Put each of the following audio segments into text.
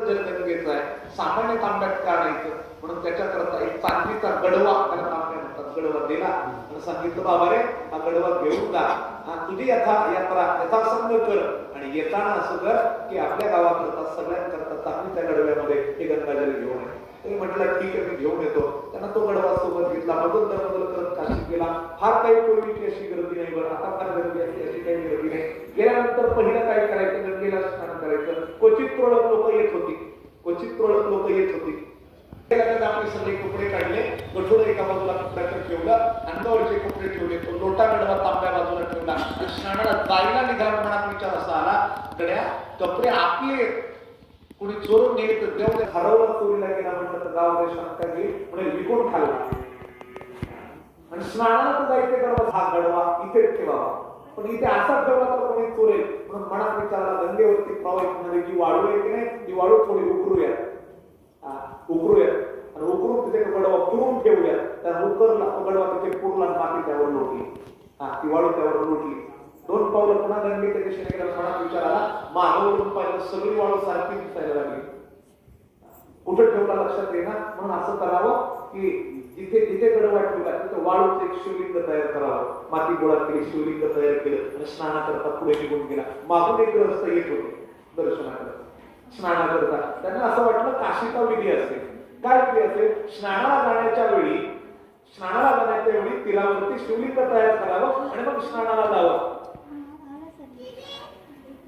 गंगेचा आहे. सामान्य तांब्यात का काढायचं म्हणून त्याच्याकरता एक चांदीचा गडवा त्याला तांब्या म्हणतात गडवा दिला. आणि सांगितलं बाबा रे हा गडवा घेऊन जा. हा तुझी यथा यात्रा यथासंग कर. आणि येताना असं कर की आपल्या गावाकरता सगळ्यांकरता चांगली त्या गडव्यामध्ये हे गंगाजल घेऊन आहे ते म्हटलं ठीक आहे मी घेऊन येतो. त्यांना तो गडवा सोबत घेतला. बदल दरबदल करत काशी गेला. फार काही पूर्वीची अशी गर्दी नाही बरं आता फार गर्दी अशी अशी काही गर्दी नाही. गेल्यानंतर पहिल्या काय करायचं गंगेला स्नान करायचं क्वचित तुरळक लोक येत होती. क्वचित तुरळक लोक येत होती. आपले सगळे कपडे काढले कठोर एका बाजूला कपड्याचं ठेवलं अंगावरचे कपडे ठेवले तो लोटा गडवा तांब्या बाजूला ठेवला. आणि जायला निघाला म्हणा विचार असा आला गड्या कपडे आपले कुणी चोरून नेत तेव्हा हरवलं चोरीला गेला म्हटलं तर गाव शंका घेईल म्हणजे विकून खाल्ला. आणि स्नानाला तर जायचे गडवा हा गडवा इथे ठेवावा. पण इथे असा ठेवला तर कोणी चोरेल. म्हणून मनात विचारला गंगेवरती प्रवाहित मध्ये जी वाळू आहे की नाही ती वाळू थोडी उकरूया. हा, उकरूया. आणि उकरून तिथे गडवा पुरून ठेवूया. त्या उकरला गडवा तिथे पुरला माती त्यावर लोटली. हा ती वाळू त्यावर लोटली. दोन पावलं पुन्हा गंगेच्या दिशेने गेला मनात विचार आला मागवरून पाहिलं सगळी वाळू सारखी दिसायला लागली. कुठं ठेवला लक्षात येणार म्हणून असं करावं की जिथे जिथे वाटली का तिथे वाळूचं एक शिवलिंग तयार करावं. माती गोळा केली शिवलिंग तयार केलं आणि स्नानाकरता पुढे निघून गेला. मागून एक ग्रस्त येत होते दर्शनाकरता. स्नानाकरता. त्यांना असं वाटलं काशीचा विधी असेल. काय विधी असेल? स्नानाला जाण्याच्या वेळी स्नानाला जाण्याच्या वेळी तिलावरती शिवलिंग तयार करावं आणि मग स्नानाला जावं.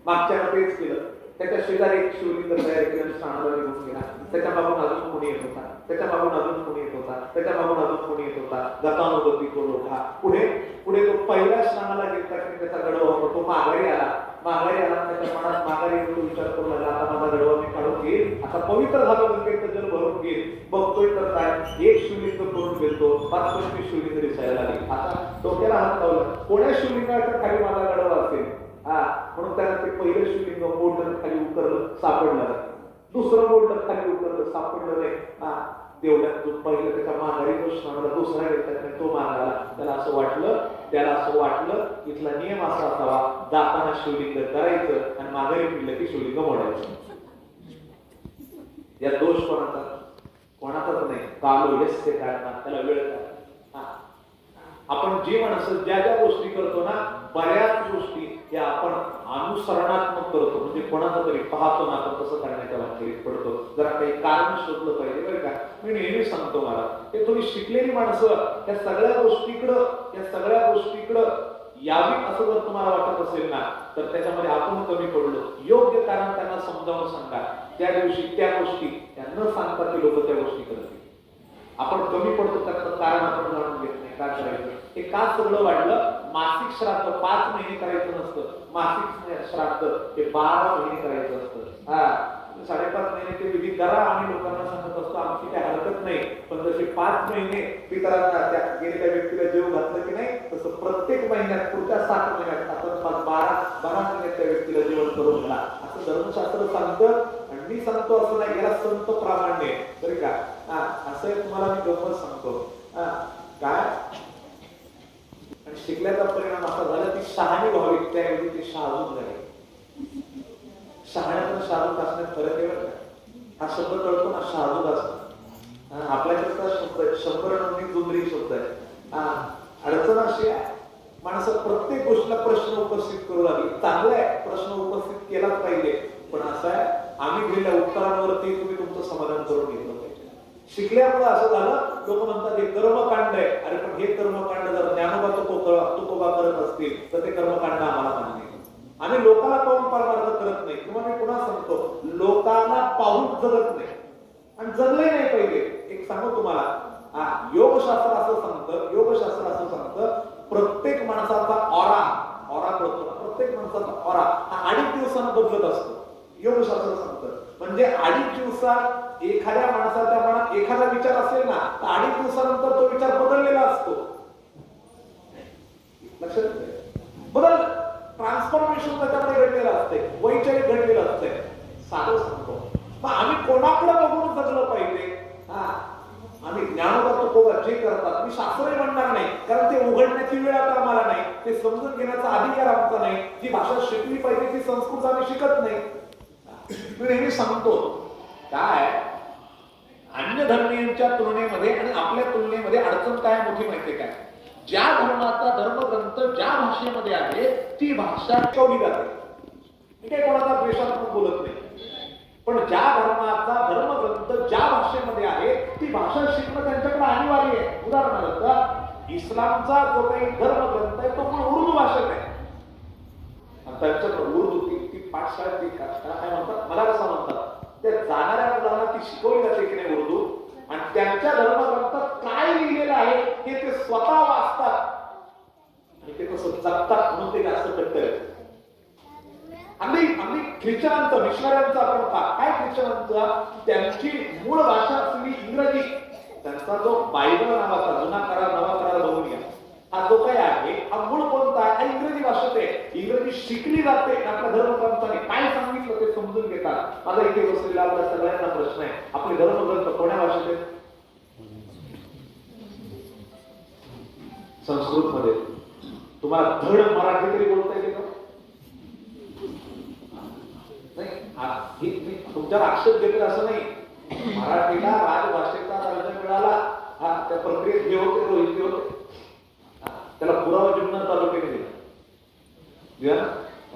मागच्या तेच केलं. त्याच्या शेजारी एक शिवलिंग तयार केलं आणि स्नानाला निघून गेला. त्याच्या बाबून अजून कोणी येत होता? त्याच्या मागून अजून कोणी येत होता. त्याच्या मागून अजून कोणी येत होता. गतानुगती तो लोटा पुढे पुढे तो पहिल्या स्नानाला घेतला की त्याचा गडवा तो माघारी आला. माघारी आला त्याच्या मनात माघारी येऊन तो विचार करू लागला आता माझा गडवा मी काढून घेईल आता पवित्र झालं गंगेचं जल भरून घेईल बघतोय तर काय? एक शिवलिंग करून घेतो पाच पंचवीस शिवलिंग दिसायला लागली. आता डोक्याला हात लावला. कोण्या शिवलिंगाच्या खाली माझा गडवा असेल? हा. म्हणून त्याला ते पहिलं शिवलिंग मोडलं खाली उतरलं सापडलं दुसरं मोडलं खाली उतरलं सापडलं नाही. हा. तेवढ्यात तो पहिलं त्याचा माघारी जो स्नानाला दुसरा घेतला तो मागाला त्याला असं वाटलं त्याला असं वाटलं इथला नियम असा असावा जाताना शिवलिंग करायचं आणि माघारी फिरलं की शिवलिंग मोडायचं. या दोष कोणाचा? कोणाचाच नाही. कालो यस्य कारणात त्याला वेळ काय हा. आपण जे माणसं ज्या ज्या गोष्टी करतो ना बऱ्याच गोष्टी या आपण अनुसरणात्मक करतो. म्हणजे कोणाचा तरी पाहतो ना आपण तसं करण्याच्या बाबतीत पडतो. जरा काही कारण शोधलं पाहिजे बरं का. मी नेहमी सांगतो मला हे थोडी शिकलेली माणसं त्या सगळ्या गोष्टीकडं या सगळ्या गोष्टीकडं यावी असं जर तुम्हाला वाटत असेल ना तर त्याच्यामध्ये आपण कमी पडलो. योग्य कारण त्यांना समजावून सांगा. त्या दिवशी त्या गोष्टी त्यांना सांगतात ते लोक त्या गोष्टी करतील. आपण कमी पडतो त्याचं कारण आपण जाणून घेत नाही. का करायचं? हे का सगळं वाढलं? मासिक श्राद्ध पाच महिने करायचं नसतं. मासिक श्राद्ध हे बारा महिने करायचं असतं. हा. साडेपाच महिने ते विधी करा आम्ही लोकांना सांगत असतो आमची काही हरकत नाही. पण जसे पाच महिने पितरांना त्या गेलेल्या व्यक्तीला जेव घातलं की नाही तसं प्रत्येक महिन्यात पुढच्या सात महिन्यात आपण पाच बारा बारा महिन्यात त्या व्यक्तीला जेवण करून घ्या. असं धर्मशास्त्र सांगतं आणि मी सांगतो असं नाही याला संत प्रामाण्य आहे. बरं का? हा असं तुम्हाला मी गंमत सांगतो. हा काय? शिकल्याचा परिणाम असा झाला की शहाणी व्हावी त्याऐवजी ते शहाजून झाले शहाण्यात आणि शहाजूत असण्यात फरक आहे नाही. हा शब्द कळतो ना शहाजूत असतो हा, आपल्याकडचा शब्द आहे शंभर नोंदी जुंदरी शब्द आहे. अडचण अशी आहे माणसं प्रत्येक गोष्टीला प्रश्न उपस्थित करू लागली. चांगला आहे प्रश्न उपस्थित केलाच पाहिजे. पण असं आहे आम्ही दिलेल्या उत्तरांवरती तुम्ही तुमचं समाधान करून घेतलं पाहिजे. शिकल्यामुळे असं झालं लोक म्हणतात हे कर्मकांड आहे. अरे पण हे कर्मकांड जर ज्ञानोबा तुकोबा तुकोबा करत असतील तर ते कर्मकांड आम्हाला मान्य आणि आम्ही लोकाला पाहून परमार्थ करत नाही. किंवा मी पुन्हा सांगतो लोकांना पाहून जगत नाही. आणि जगले नाही पहिले. एक सांगू तुम्हाला. हा योगशास्त्र असं सांगतं योगशास्त्र असं सांगतं प्रत्येक माणसाचा ऑरा ऑरा कळतो प्रत्येक माणसाचा ऑरा हा अडीच दिवसानं बदलत असतो. योगशास्त्र सांगतं. म्हणजे अडीच दिवसात एखाद्या माणसाच्या मनात एखादा विचार असेल ना तर अडीच दिवसानंतर तो विचार बदललेला असतो. लक्षात बदल ट्रान्सफॉर्मेशन त्याच्यामध्ये घडलेलं असते. वैचारिक घडलेलं असते. साधं सांगतो. मग आम्ही कोणाकडे बघून जगलं पाहिजे? हा. आम्ही ज्ञानोबा तुकोबा जे करतात मी शास्त्रही म्हणणार नाही. कारण ते उघडण्याची वेळ आता आम्हाला नाही. ते समजून घेण्याचा अधिकार आमचा नाही. जी भाषा शिकली पाहिजे ती संस्कृत आम्ही शिकत नाही. मी नेहमी सांगतो. काय? अन्य धर्मीयांच्या तुलनेमध्ये आणि आपल्या तुलनेमध्ये अडचण काय मोठी माहितीये काय? ज्या धर्माचा धर्मग्रंथ ज्या भाषेमध्ये आहे ती भाषा शिकवली जाते. मी काही कोणाचा द्वेषात्मक बोलत नाही. पण ज्या धर्माचा धर्मग्रंथ ज्या भाषेमध्ये आहे ती भाषा शिकणं त्यांच्याकडे अनिवार्य आहे. उदाहरणार्थ इस्लामचा जो काही धर्मग्रंथ आहे तो पण उर्दू भाषेत आहे. त्यांच्याकडे उर्दू ती ती पाठशाळेत ती काय म्हणतात? मला कसं म्हणतात. त्या जाणाऱ्या मुलांना ती शिकवली जाते की नाही उर्दू? आणि त्यांच्या धर्मग्रंथात काय लिहिलेलं आहे हे ते स्वतः वाचतात. आणि ते कसं जगतात म्हणून ते जास्त कट्टर आम्ही आम्ही ख्रिश्चनांचा मिशनऱ्यांचा आपण पहा. काय ख्रिश्चनांचा? त्यांची मूळ भाषा असलेली इंग्रजी. त्यांचा जो बायबल नावाचा जुना करार नवा करार बघून घ्या. हा जो काय आहे हा मूळ कोणता आहे? हा इंग्रजी भाषेत आहे. इंग्रजी शिकली जाते. आपल्या धर्मग्रंथाने काय सांगितलं ते समजून घेतात माझा इथे बसलेला आपल्या सगळ्यांना प्रश्न आहे. आपले धर्मग्रंथ कोण्या भाषेत आहेत? संस्कृत मध्ये तुम्हाला धड मराठी तरी बोलता येते का? नाही. आ- तुमच्यावर आक्षेप घेतोय असं नाही. मराठीला राजभाषेचा दर्जा मिळाला. हा त्या प्रक्रियेत हे होते रोहित होते. त्याला पुरावा जुन्नर तालुक्याने दिला. दिला ना?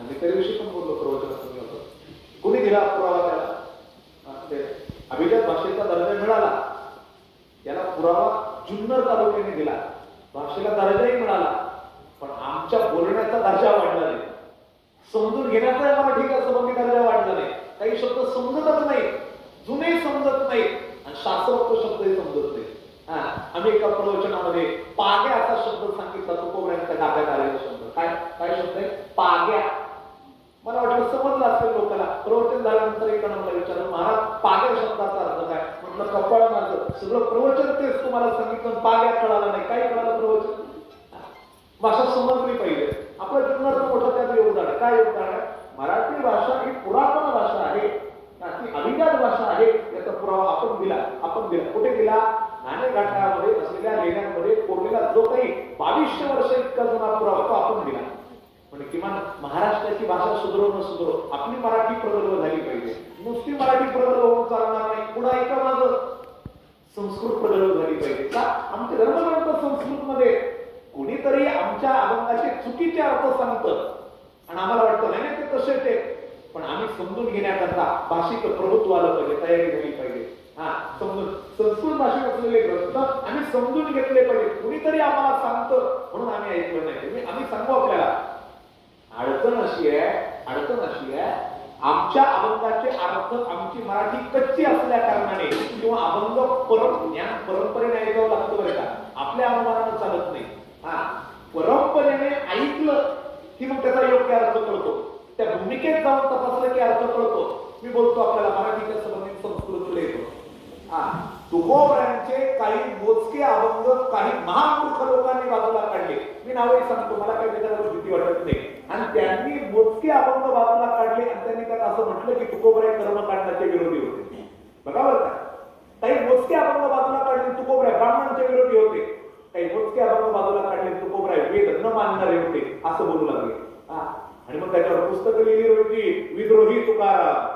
आम्ही त्या दिवशी पण बोललो प्रवचनात होतो कोणी दिला पुरावा त्याला? ते अभिजात भाषेचा दर्जा मिळाला. त्याला पुरावा जुन्नर तालुक्याने दिला. भाषेला दर्जाही मिळाला. पण आमच्या बोलण्याचा दर्जा वाढला नाही. समजून घेण्याचा मराठी का संबंधी दर्जा वाढला नाही. काही शब्द समजतच नाही जुने समजत नाही आणि शास्त्रोक्त शब्दही समजत नाही आम्ही एका प्रवचनामध्ये पाग्या असा शब्द सांगितला तो कोबऱ्यांच्या गाभ्यात आलेला शब्द. काय काय शब्द आहे? पाग्या. मला वाटलं समजलं असेल लोकांना प्रवचन झाल्यानंतर एका नंबर विचारलं महाराज पाग्या शब्दाचा अर्थ काय? म्हटलं कपाळ माझं सगळं प्रवचन तेच तुम्हाला सांगितलं पाग्या कळालं नाही. काय कळालं प्रवचन? भाषा समजली पाहिजे. आपलं जीवनाचं मोठं त्यात योगदान आहे. काय योगदान आहे? मराठी भाषा ही पुरातन भाषा आहे. ती अभिजात भाषा आहे. याचा पुरावा आपण दिला. आपण दिला. कुठे दिला? नाणे घाटामध्ये असलेल्या लेण्यांमध्ये कोरलेला जो काही बावीसशे वर्ष इतका जुना पुरावा तो आपण दिला. म्हणजे किमान महाराष्ट्राची भाषा सुधरो न सुधरो आपली मराठी प्रगल्भ झाली पाहिजे. नुसती मराठी प्रगल्भ होऊन चालणार नाही पुन्हा एका माझं संस्कृत प्रगल्भ झाली पाहिजे. का आमचे धर्मग्रंथ संस्कृत मध्ये कुणीतरी आमच्या अभंगाचे चुकीचे अर्थ सांगतं. आणि आम्हाला वाटतं नाही ते तसेच ते. पण आम्ही समजून घेण्याकरता भाषिक प्रभुत्व आलं पाहिजे तयारी झाली पाहिजे. हा समजून. संस्कृत भाषेत असलेले ग्रंथ आम्ही समजून घेतले पाहिजे कुणीतरी आम्हाला सांगतं म्हणून आम्ही ऐकलं नाही तुम्ही- आम्ही सांगू आपल्याला. अडचण अशी आहे अडचण अशी आहे आमच्या अभंगाचे अर्थ आमची मराठी कच्ची असल्या कारणाने किंवा अभंग परम ज्ञान परंपरेने ऐकावं लागतं बरं का. आपल्या अनुमानानं चालत नाही. हा परंपरेने ऐकलं की मग त्याचा योग्य अर्थ कळतो. त्या भूमिकेत जाऊन तपासलं की अर्थ कळतो. मी बोलतो आपल्याला मराठीच्या संबंधित संस्कृत येतो हा. तुकोबरांचे काही मोजके अभंग काही महामूर्ख लोकांनी बाजूला काढले. मी नावही सांगतो मला काही त्याच्यावर भीती वाटत नाही. आणि त्यांनी मोजके अभंग बाजूला काढले आणि त्यांनी त्यात असं म्हटलं की तुकोबरे कर्मकांडाचे विरोधी होते. बघा बरं का. काही मोजके अभंग बाजूला काढले तुकोबऱ्या ब्राह्मणांचे विरोधी होते. काही मोजके अभंग बाजूला काढले तुकोबऱ्या वेद न मानणारे होते असं बोलू लागले. हा. आणि मग त्याच्यावर पुस्तकं लिहिली होती विद्रोही तुकाराम.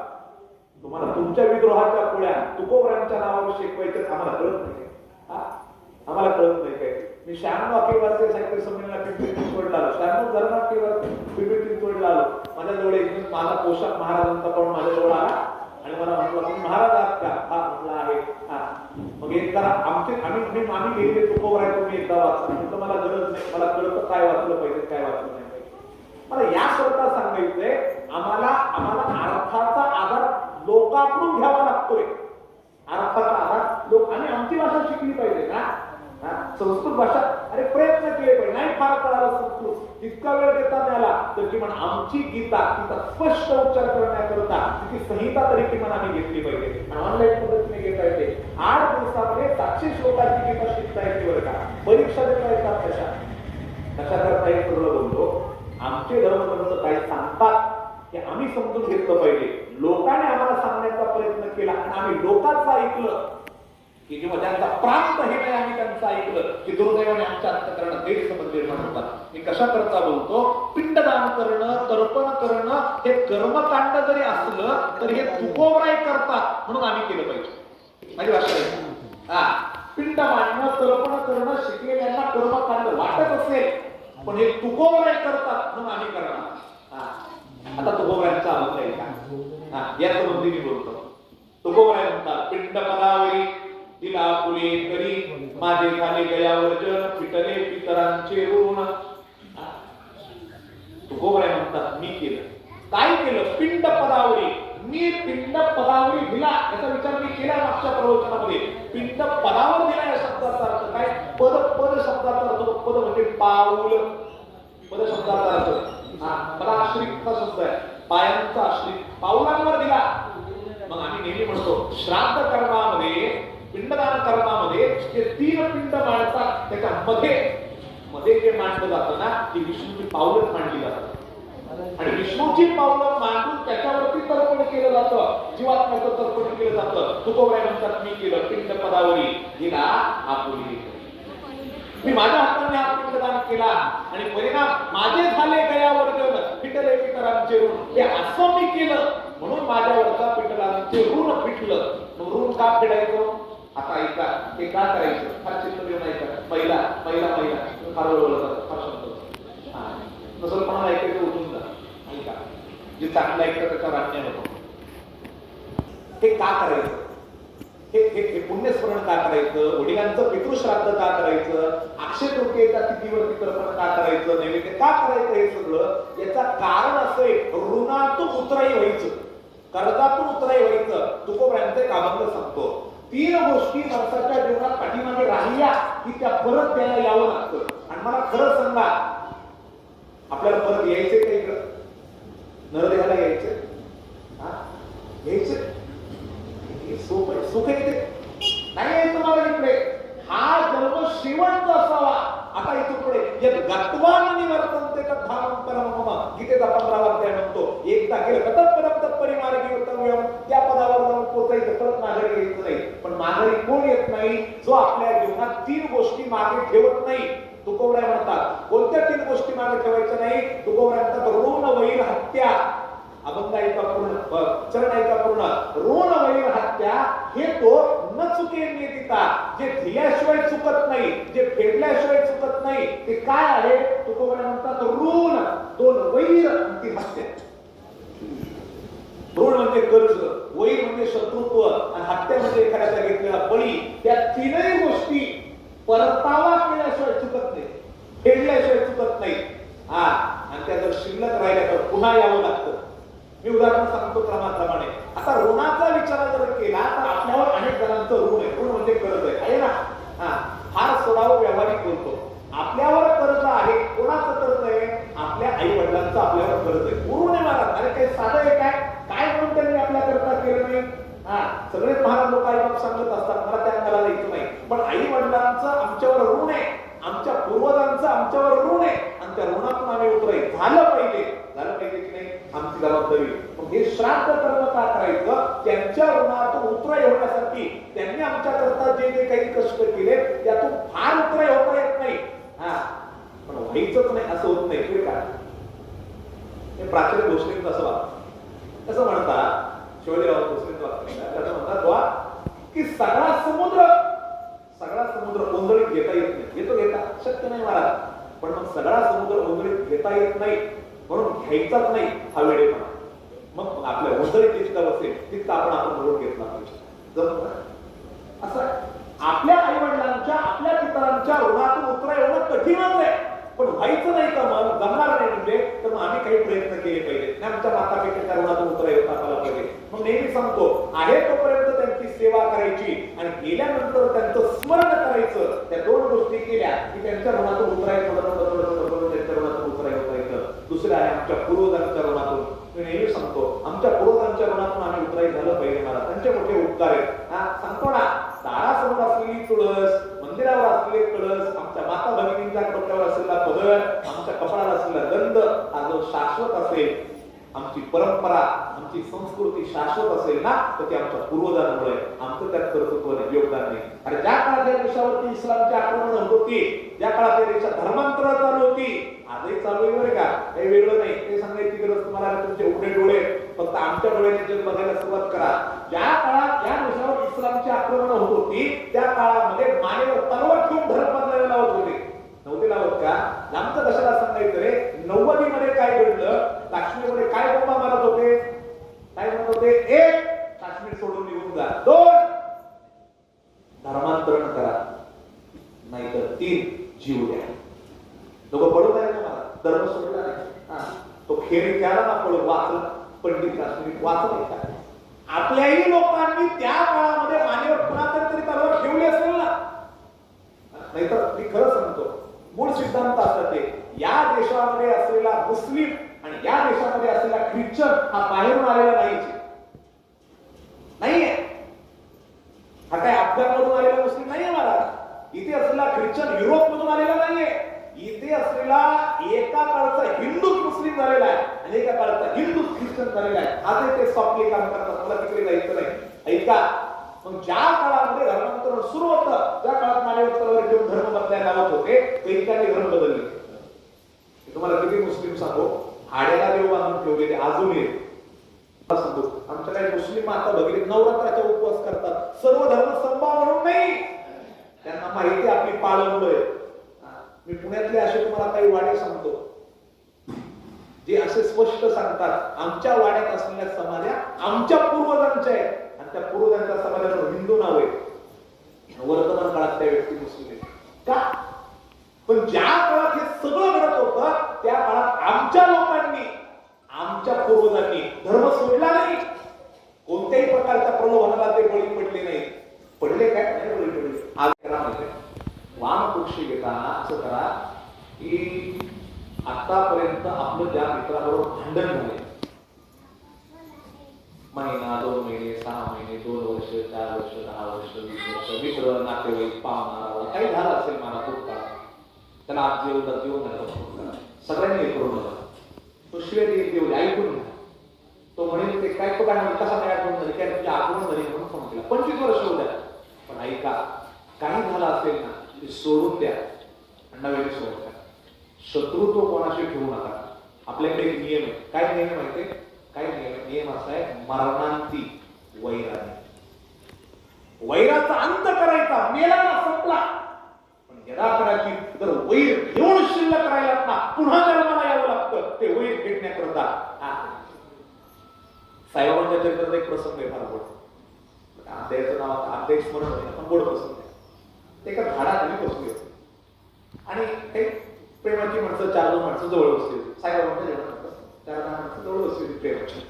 तुम्हाला तुमच्या विद्रोहाच्या पुळ्या तुकोबरांच्या नावावर शिकवायचं आम्हाला कळत नाही आम्हाला कळत नाही काय मी शहाण्णव अखिलवारचे साहित्य संमेलनात पिंपरी चिंचवडला आलो. शहाण्णव धर्माखिलवार पिंपरी चिंचवडला आलो. माझ्याजवळ एक माझा पोशाख महाराजांचा पण माझ्याजवळ आला. आणि मला म्हटलं तुम्ही महाराज आहात का? हा म्हटलं आहे. हा. मग एक करा आमचे आम्ही आम्ही आम्ही लिहिले आहे तुम्ही एकदा वाचा म्हटलं मला गरज नाही. मला कळतं काय वाचलं पाहिजे काय वाचलं नाही पाहिजे. मला याकरता सांगायचंय आम्हाला आम्हाला अर्थाचा आधार लोकांकडून घ्यावा लागतोय. अर्थाचा आधार लोक आणि आमची भाषा शिकली पाहिजे ना? संस्कृत भाषा अरे प्रयत्न केले पाहिजे. नाही फार कळाला संस्कृत. इतका वेळ देता मिळाला तर किमान आमची गीता तिचा स्पष्ट उच्चार करण्याकरता तिची संहिता तरी किमान आम्ही घेतली पाहिजे. आणि ऑनलाईन पद्धतीने घेता येते आठ दिवसामध्ये सातशे श्लोकांची गीता शिकता येते बरं का? परीक्षा देता येतात कशा कशा करता येईल बोललो? आमचे धर्मग्रंथ काही सांगतात. हे आम्ही समजून घेतलं पाहिजे. लोकांनी आम्हाला सांगण्याचा प्रयत्न केला आणि आम्ही लोकांचं ऐकलं की जेव्हा त्यांचा प्रांत हे नाही आम्ही त्यांचं ऐकलं की दुर्दैवाने आमच्या अंतकरणात गैरसमज निर्माण होतात. मी कशा करता बोलतो? पिंडदान करणं तर्पण करणं हे कर्मकांड जरी असलं तरी हे तुकोबराय करतात म्हणून आम्ही केलं पाहिजे. माझी भाषा आहे. हा. पिंड मांडणं तर्पण करणं शिकलेल्यांना कर्मकांड वाटत असेल पण हे तुकोबराय करतात म्हणून आम्ही करणार आता तुकोबरायांचा अनुभव आहे का? हा या संबंधी मी बोलतो. तुकोबराय म्हणतात पिंड पदावरी तिला फुले करी माझे खाली गयावर जन पिटले पितरांचे ऋण. तुकोबराय म्हणतात मी केलं. काय केलं? पिंड पदावरी मी पिंड पदावरी दिला. याचा विचार मी केला मागच्या प्रवचनामध्ये. पिंड पदावर दिला या शब्दाचा अर्थ काय? पद पद शब्दाचा अर्थ पद म्हणजे पाऊल. पद शब्दाचा अर्थ हा पदाश्रितचा शब्द आहे. पायांचा आश्रित. पावलांवर दिला. मग आम्ही नेहमी म्हणतो श्राद्ध कर्मामध्ये पिंडदान कर्मामध्ये जे तीन पिंड मांडतात. त्याच्या मध्ये मध्ये जे मांडलं जातं ना ती विष्णूची पावलंच मांडली जातात. आणि विष्णूची पावलं मांडून त्याच्यावरती तर्पण केलं जातं. जीवात्म्याचं तर्पण केलं जातं. तुकोबाई म्हणतात मी केलं पिंड पदावरी हिला आपुली. मी माझ्या हाताने हा पिंडदान केला आणि परिणाम माझे झाले गयावर पिटले पितरांचे ऋण हे असं मी केलं. म्हणून माझ्यावरचा पिंडदानाचे ऋण पिटलं? मग ऋण का फेडायचं आता ऐका ते का करायचं. फार चित्र देऊन ऐका पहिला पहिला पहिला फार ओळखतात फार शब्द. हा. नसल पण ऐकायचं उठून जा ऐका जे चांगलं ऐकतं त्याचा राज्य नको हे का करायचं? हे हे हे पुण्यस्मरण का करायचं? वडिलांचं पितृश्राद्ध का करायचं? अक्षय तृतीयेच्या तिथीवरती तर्पण का करायचं नैवेद्य का करायचं हे सगळं याचा कारण असं आहे ऋणातून उतराई व्हायचं. कर्जातून उतराई व्हायचं. तुकोबऱ्यांचे कामांत सांगतो. तीन गोष्टी माणसाच्या जीवनात पाठीमागे राहिल्या की त्या परत त्याला यावं लागतं. आणि मला खरं सांगा आपल्याला परत यायचे का इकडं? नरदेहाला यायचे हा? यायचं सुख आहे. सुख आहे ते. नाही यायचं मला इकडे. हा जन्म शेवटचा असावा. आता इथून पुढे यद गत्वान निवर्तन ते धाम परम गीतेचा पंधरावा अध्याय म्हणतो एकदा गेलं कथम परम तत्परी मार्गी उत्तम त्या पदावर जाऊन पोचायचं परत माघारी येत नाही. पण माघारी कोण येत नाही? जो आपल्या जीवनात तीन गोष्टी मागे ठेवत नाही. तुकोबड्या म्हणतात कोणत्या तीन गोष्टी मागे ठेवायच्या नाही? तुकोबड्या म्हणतात ऋण वैर हत्या. अभंगायिका पूर्ण चरणायिका पूर्ण. ऋण वैर हत्या हे तो न चुकेल नियतिता जे दिल्याशिवाय चुकत नाही जे फेडल्याशिवाय चुकत नाही ते काय आहे? तुकोबड्या म्हणतात ऋण. दोन वैर ती हत्या. ऋण म्हणजे कर्ज वैर म्हणजे शत्रुत्व आणि हत्या म्हणजे एखाद्याचा घेतलेला बळी त्या तीनही गोष्टी परतावा केल्याशिवाय चुकत नाही फेडल्याशिवाय चुकत नाही. हा आणि त्या जर शिल्लक राहिल्या तर पुन्हा यावं लागतं. मी उदाहरण सांगतो क्रमाप्रमाणे आता ऋणाचा विचार जर केला तर आपल्यावर अनेक जणांचं ऋण आहे. ऋण म्हणजे कर्ज आहे. आहे ना? हा. फार सोडावं व्यावहारिक बोलतो. आपल्यावर कर्ज आहे. कोणाचं कर्ज आहे? आपल्या आई वडिलांचं आपल्यावर कर्ज आहे. गुरु नाही महाराज. अरे काही साधं आहे काय? काय म्हणून त्यांनी आपल्या करता केलं नाही? हा. सगळेच महाराज लोक आई बाप सांगत असतात. मला त्या अंगाला जायचं नाही. पण आई वडिलांचं आमच्यावर ऋण आहे. आमच्या पूर्वजांचं आमच्यावर ऋण आहे. आणि त्या ऋणातून आम्ही उतराय झालं पाहिजे. झालं आमची जबाबदारी. मग हे श्राद्ध कर्म का करायचं त्यांच्या ऋणातून उतराई होण्यासाठी त्यांनी आमच्या करता जे जे काही कष्ट केले त्यातून फार उतराई होता येत नाही. हा. पण व्हायचंच नाही असं होत नाही ते काय? हे प्राचीन गोष्टींचं असं वाटतं कसं म्हणतात? शिवलीराव गोष्टींचं वाटतं त्याचं म्हणतात वा की सगळा समुद्र सगळा समुद्र ओंधळीत घेता येत नाही. घेतो घेता शक्य नाही महाराज. पण मग सगळा समुद्र ओंधळीत घेता येत नाही. म्हणून घ्यायचाच नाही हा वेळेपणा मग आपल्या उदरी जितका बसेल तिथं आपण आपण बरोबर घेतला पाहिजे असं आहे. आपल्या आई वडिलांच्या आपल्या पितरांच्या ऋणातून उतरा एवढं कठीणच आहे. पण व्हायचं नाही का मग जमणार नाही म्हणजे तर मग आम्ही काही प्रयत्न केले पाहिजे. नाही आमच्या माता पित्याच्या ऋणातून उतरा येता आला पाहिजे. मग नेहमी सांगतो आहे तोपर्यंत त्यांची सेवा करायची आणि गेल्यानंतर त्यांचं स्मरण करायचं. त्या दोन गोष्टी केल्या की त्यांच्या ऋणातून उतरायचं थोडं थोडं थोडं थोडं थोडं त्यांच्या ऋणातून उतरायचं होतं दुसरं आहे आमच्या पूर्वजांच्या ऋणातून मी नेहमी सांगतो आमच्या पूर्वजांच्या ऋणातून आम्ही उतराई झालं पाहिजे मला त्यांचे हा सांगतो ना दारासमोर असलेली तुळस मंदिरावर असलेले कळस आमच्या माता भगिनींच्या डोक्यावर असलेला पदर आमच्या कपाळाला असलेला गंध हा जो शाश्वत असेल आमची परंपरा आमची संस्कृती शाश्वत असेल ना तर ती आमच्या पूर्वजांमुळे आमचं त्यात कर्तृत्व योगदान नाही अरे ज्या काळात या देशावरती इस्लामची आक्रमण होती ज्या काळात या देशात धर्मांतर चालू होती आजही चालू आहे बरं का? काही वेगळं नाही. ते सांगायची गरज तुम्हाला तुमचे उघडे डोळे फक्त आमच्या डोळ्याने जग बघायला सुरुवात करा. ज्या काळात ज्या देशावर इस्लामची आक्रमण होत होती त्या काळामध्ये मानेवर तलवार ठेवून धर्म बदलायला लावत होते. नव्हते लावत का? लांबचं कशाला सांगायचं रे. नव्वदी मध्ये काय घडलं? काश्मीरमध्ये काय बोंबा मारत होते? काय म्हणत होते? एक काश्मीर सोडून निघून जा. दोन धर्मांतरण करा. नाहीतर तीन जीव द्या. लोक पडून आहे तुम्हाला धर्म सोडला नाही. तो खेळ खेळाला ना पडून वाचला. पंडित काश्मीर वाचला का आपल्याही लोकांनी त्या काळामध्ये मान्यवर कुणातरी तरी तलवार ठेवली असेल ना? नाहीतर मी खरं सांगतो मूळ सिद्धांत असतात ते या देशामध्ये असलेला मुस्लिम आणि या देशामध्ये असलेला ख्रिश्चन हा बाहेरून आलेला नाहीच नाहीये. हा काय अफगाणमधून आलेला मुस्लिम नाहीये महाराज. इथे असलेला ख्रिश्चन युरोपमधून आलेला नाहीये. इथे असलेला एका काळचा हिंदू मुस्लिम झालेला आहे. आणि एका काळात हिंदू ख्रिश्चन झालेला आहे. आजही ते सॉफ्टली काम करतात. मला तिकडे जायचं नाही. ऐका. मग ज्या काळामध्ये धर्मांतरण सुरू होतं ज्या काळात मानवत्वावर घेऊन धर्म बदलायला लावत होते कैकाने धर्म बदलले. तुम्हाला किती मुस्लिम सांगू? हाड्याला देव बांधून ठेवलेले अजूनही सांगतो आमच्या काही मुस्लिम आता बघितले नवरात्राचा उपवास करतात. सर्व धर्म संभाव म्हणून नाही. त्यांना माहिती आपली पाळंबळ मी पुण्यातले असे तुम्हाला काही वाडे सांगतो. जे असे स्पष्ट सांगतात आमच्या वाड्यात असलेल्या समाध्या आमच्या पूर्वजांच्या आहेत. आणि त्या पूर्वजांच्या समाजावर हिंदू नाव आहे. वर्तमान काळात त्या व्यक्ती मुस्लिम आहेत. का? पण ज्या काळात हे सगळं घडत होतं त्या काळात आमच्या लोकांनी आमच्या पूर्वजांनी धर्म सोडला नाही. कोणत्याही प्रकारच्या प्रलोभनाला ते बळी पडले नाही पडले काय? नाही बळी पडले? आज करा म्हणजे वाम पक्षी घेताना असं करा की आतापर्यंत आपलं ज्या मित्राबरोबर भांडण झाले महिना दोन महिने सहा महिने दोन वर्ष चार वर्ष दहा वर्ष वीस वर्ष मित्र नातेवाईक पाहुणा काही झालं असेल मला खूप काळ. त्याला आज जेवण जा जेवण झालं सगळ्यांनी हे करून तो शिवाय देईल तेवढी ऐकून घ्या. तो म्हणेल ते काय तो काय कसा काय आठवण झाली काय तुझी आठवण झाली म्हणून फोन केला पंचवीस वर्ष होऊ पण ऐका काही झालं असेल ना ते सोडून द्या. नव्याने सोडून शत्रुत्व कोणाशी ठेवू नका. आपल्याकडे एक नियम आहे. काय नियम माहिती काय नियम नियम असा आहे मरणांती वैराने वैराचा अंत करायचा मेला संपला. पण निराकराची जर वैर घेऊन शिल्लक राहिलात ना पुन्हा जन्माला यावं लागतं ते वैर भेटण्याकरता साहेबांच्या चरित्रात एक प्रसंग आहे फार गोड अध्यायाचं नाव आता म्हणून स्मरण पण गोड प्रसंग आहे ते एका झाडाखाली बसले होते आणि काही चार दोन माणसं जवळ बसली होती साईबाबांच्या जेवणात चार दहा माणसं जवळ बसली होती प्रेमाची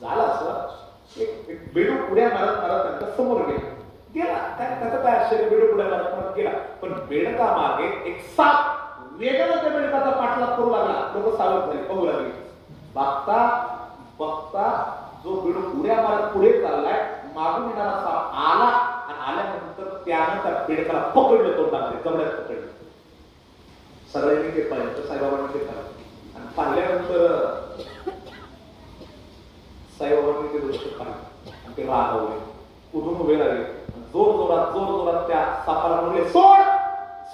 झालं असं. एक एक बेडूक उड्या मारत मारत त्यांच्यासमोर गेला. गेला. त्या त्याचं काय आश्चर्य? बेडू उड्या मारत मारत गेला. पण बेडका मागे एक साप वेगानं त्या बेडकाचा पाठलाग करू लागला. लोक सावध झाले बघू लागले. बघता बघता जो बेडू उड्या मारत पुढे चाललाय मागून येणारा साप आला आणि आल्यानंतर त्यानं त्या बेडकाला पकडलं तोंडामध्ये जबड्यात पकडलं. सगळ्यांनी ते पाहिलं साईबाबांनी ते पाहिलं आणि पाहिल्यानंतर साईबाबांनी ते गोष्ट पाहिली. आणि ते रागवले. उठून उभे लागले जोर जोरात जोर जोरात त्या सापाला म्हणले सोड!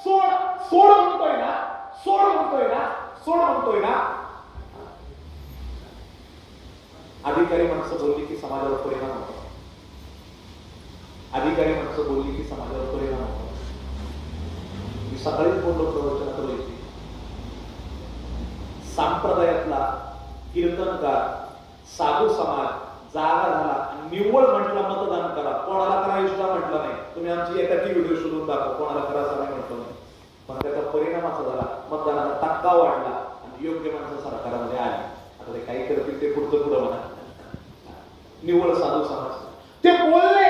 सोड! सोड म्हणतोय ना? सोड म्हणतोय ना? सोड म्हणतोय ना? अधिकारी माणसं बोलली की समाजावर परिणाम होतो. अधिकारी माणसं बोलली की समाजावर परिणाम सकाळीच बोललो प्रवचन करू इथे. सांप्रदायातला कीर्तनकार साधू समाज जागा झाला निव्वळ म्हटलं मतदान करा. कोणाला करा सुद्धा म्हटलं नाही. तुम्ही आमची एकाची व्हिडिओ शोधून दाखवा. कोणाला करा असं नाही म्हटलं नाही. पण त्याचा परिणाम असा झाला मतदानाचा टक्का वाढला आणि योग्य माणसं सरकारमध्ये आली. आता ते काही करतील ते पुढचं पुढं म्हणा. निव्वळ साधू समाज. ते बोलले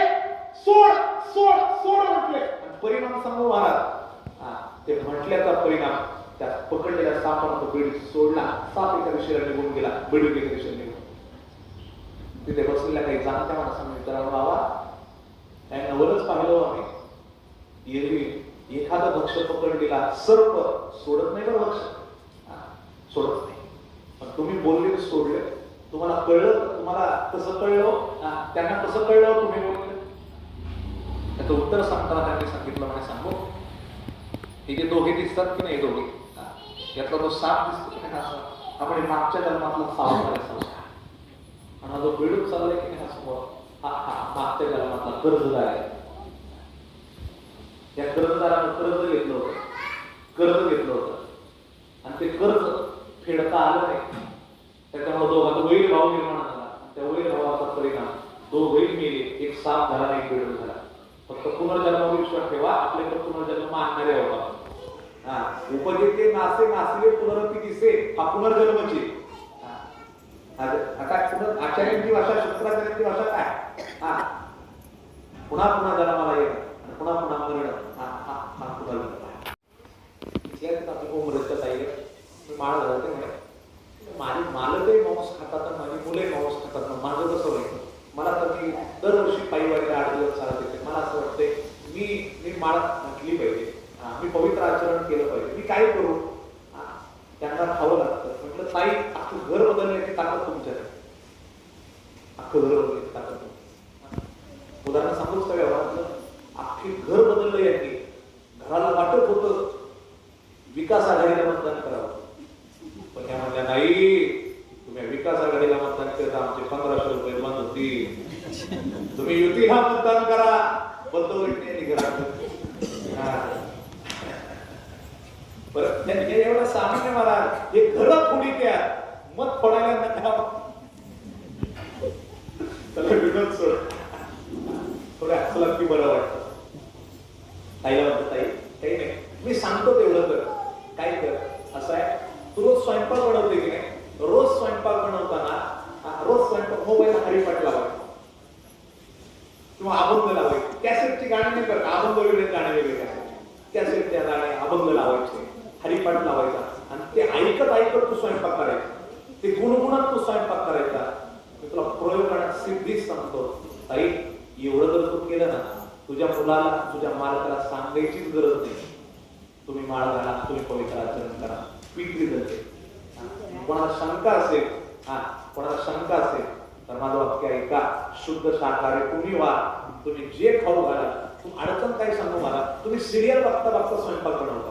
सोड सोड सोड म्हटले. परिणाम सांगू महाराज. ते म्हटल्याचा परिणाम त्या पकडलेल्या सापानं तो बेड सोडला. साप एका दिशेला निघून गेला बेडूक एका दिशेला निघून तिथे बसलेल्या काही जाणत्या माणसांनी विचारावं बाबा काय नवलच पाहिलं आम्ही. एरवी एखादा भक्ष पकडलेला सर्व सोडत नाही बरं भक्ष सोडत नाही. पण तुम्ही बोलले सोडले. तुम्हाला कळलं तुम्हाला कसं कळलं हो. त्यांना कसं कळलं हो, तुम्ही बोलले. त्याचं उत्तर सांगताना त्यांनी सांगितलं मला सांगू. हे जे दोघे दिसतात की नाही दोघे? यातला तो साप दिसतो की नाही असा मागच्या जन्मातला सावकार आहे आणि हा जो बिडूक चाललाय की नाही समोर? हा हा मागच्या जन्मातला कर्जदार आहे. या कर्जदारानं कर्ज घेतलं होतं. कर्ज घेतलं होतं. आणि ते कर्ज फेडता आलं नाही. त्याच्यामुळे दोघांचा वैर भाव निर्माण झाला. त्या वैर भावाचा परिणाम दोघही वैर मेले एक साप झाला नाही पेड झाला. फक्त पुनर्जन्मावर विश्वास ठेवा आपल्याकडे पुनर्जन्म मानणारे होता हा उपजेते नासे नासले पुनरपी दिसे हा पुनर्जन्मचे. आता पुनर आचार्यांची भाषा शुक्राचार्यांची भाषा काय? हा. पुन्हा पुन्हा जन्माला येणं आणि पुन्हा पुन्हा मरणं. हा हा हा पुनर्जन्म आहे इथल्याच आपली ओमरच्या ताईला मी म्हणे. मालकही मांस खातात माझी मुले मांस खातात माझं कसं होईल? मला तर मी दरवर्षी पायी वाईट आठ दिवस चालत येते. मला असं वाटतंय मी मी माळ घातली पाहिजे. मी पवित्र आचरण केलं पाहिजे. मी काय करू? त्यांना खावं लागतं. म्हटलं ताई अख्खं घर बदलण्याची ताकद तुमच्या अख्खं घर बदलण्याची ताकद उदाहरण सांगूच का व्यवहारातलं? अख्खी घर बदललं यांनी. घराला वाटत होतं. विकास आघाडीला मतदान करावं. पण त्या म्हणल्या नाही तुम्ही विकास आघाडीला मतदान करता. आमचे पंधराशे रुपये तुम्ही युतीला मतदान करा बंद होईल परत हे एवढं सामान्य मला हे खरं कुणी त्या मत फोडायला नका. त्याला विनोद सोड. थोडं हसला की बरं वाटतं. ताईला म्हणतो ताई. काही नाही मी सांगतो तेवढं कर काय कर असं आहे तू रोज स्वयंपाक बनवते की नाही? रोज स्वयंपाक बनवताना हा, रोज स्वयंपाक मोबाईल हरिपाठ लावायचा किंवा अभंग लावायचे कॅसेटची अभंग वेगळे गाणे वेगळे त्यासाठी त्या गाणे अभंग लावायचे हरिपाठ लावायचा. आणि ते ऐकत ऐकत तू स्वयंपाक करायचा. ते गुणगुणत तू स्वयंपाक करायचा. मी तुला प्रयोग सिद्धीच सांगतो ताई एवढं जर तू केलं ना तुझ्या मुलाला तुझ्या मालकाला सांगायचीच गरज नाही. तुम्ही माळ घाला तुम्ही पवित्र आचरण करा. पीठ जाते कोणाला शंका असेल हा कोणाला शंका असेल तर माझं वाक्य ऐका. शुद्ध शाकाहारी तुम्ही व्हा. तुम्ही जे खाऊ घाला अडचण काही सांगू मला. तुम्ही सिरियल बघता बघता स्वयंपाक बनवता.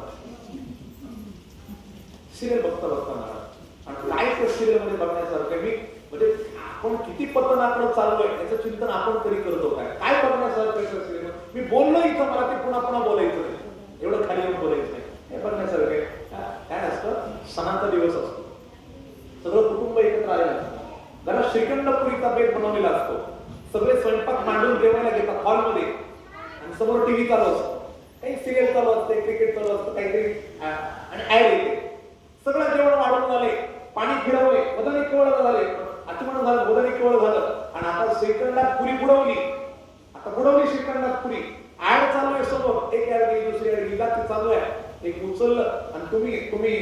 सिरियल बघता बघता मला. आणि काय सिरियलमध्ये बघण्यासारखं मी म्हणजे आपण किती पतनाकडे चाललोय याचं चिंतन आपण तरी करतो काय? काय बघण्यासारखं सिरियल मी बोललो इथं मला ते पुन्हा पुन्हा बोलायचं नाही. एवढं खाली येऊन बोलायचं नाही. हे बघण्यासारखं आहे. काय असतं? सणाचा दिवस असतो. सगळं कुटुंब एकत्र आलेलं असतं. घरात श्रीखंडपुरीचा बेट बनवलेला असतो. सगळे स्वयंपाक मांडून जेवायला घेतात हॉलमध्ये समोर टीव्ही चालू असतो. काही सिरियल चालू असते क्रिकेट चालू असतं काहीतरी. आणि ऍड येते सगळं जेवण वाढून झाले. पाणी फिरवले. बदल केवळ झाले. आचमन झालं बदल केवळ झालं. आणि आता श्रीखंडात पुरी बुडवली. आता बुडवली श्रीखंडात पुरी. ऍड चालू आहे समोर. एक ऍड गेली दुसरी ऍड गेली ते चालू आहे. एक उचललं आणि तुम्ही तुम्ही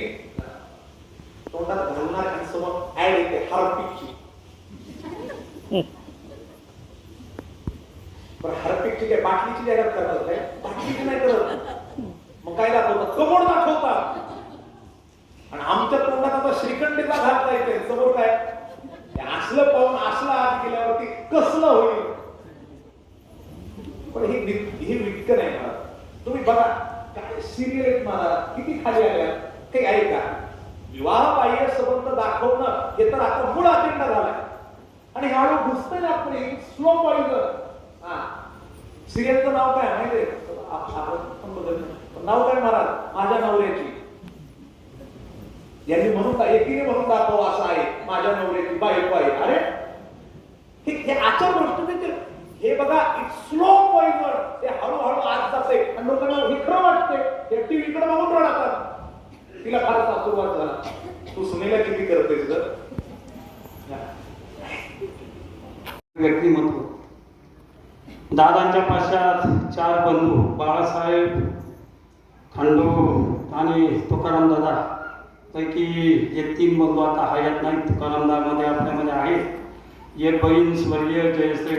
तोंडात घालणार आणि समोर ऍड येते हार्पिकची. पण हार्पिकची काय बाटलीची जाहिरात करतात काय? बाटलीची नाही करत. मग काय दाखवतात? कमोड दाखवतात. आणि आमच्या तोंडात आता श्रीखंडीला घालता येते समोर काय? असलं पाहून असलं आत गेल्यावरती कसलं होईल? पण हे विक- हे विकत नाही मला तुम्ही बघा काय सिरियल आहेत मला किती खाली आल्या? काही ऐका विवाह बाह्य संबंध दाखवणं हे तर आता मूळ अजेंडा झालाय. आणि ह्यावेळी घुसतंय ना आपण स्लो पॉईंट सिरियलचं नाव काय? माहितीये आपण बघत नाव काय महाराज? माझ्या नवऱ्याची. यांनी म्हणून एकीने म्हणून दाखव असं आहे. माझ्या नवऱ्याची बायको आहे. अरे? हे हे आचार गोष्ट हे बघा स्लो पॉइजन ते हळूहळू आत जाते आणि लोकांना हे खरं वाटते ते टीव्ही कडे बघून राहतात तिला फारसा सुरुवात झाला तू सुनेला किती करतेस ग व्यक्तिमत्व दादांच्या पाशात चार बंधू बाळासाहेब खंडू आणि तुकाराम दादा. पैकी हे तीन बंधू आता हयात नाही तुकाराम दादामध्ये आपल्यामध्ये आहेत. एक बहीण स्वर्गीय जयश्री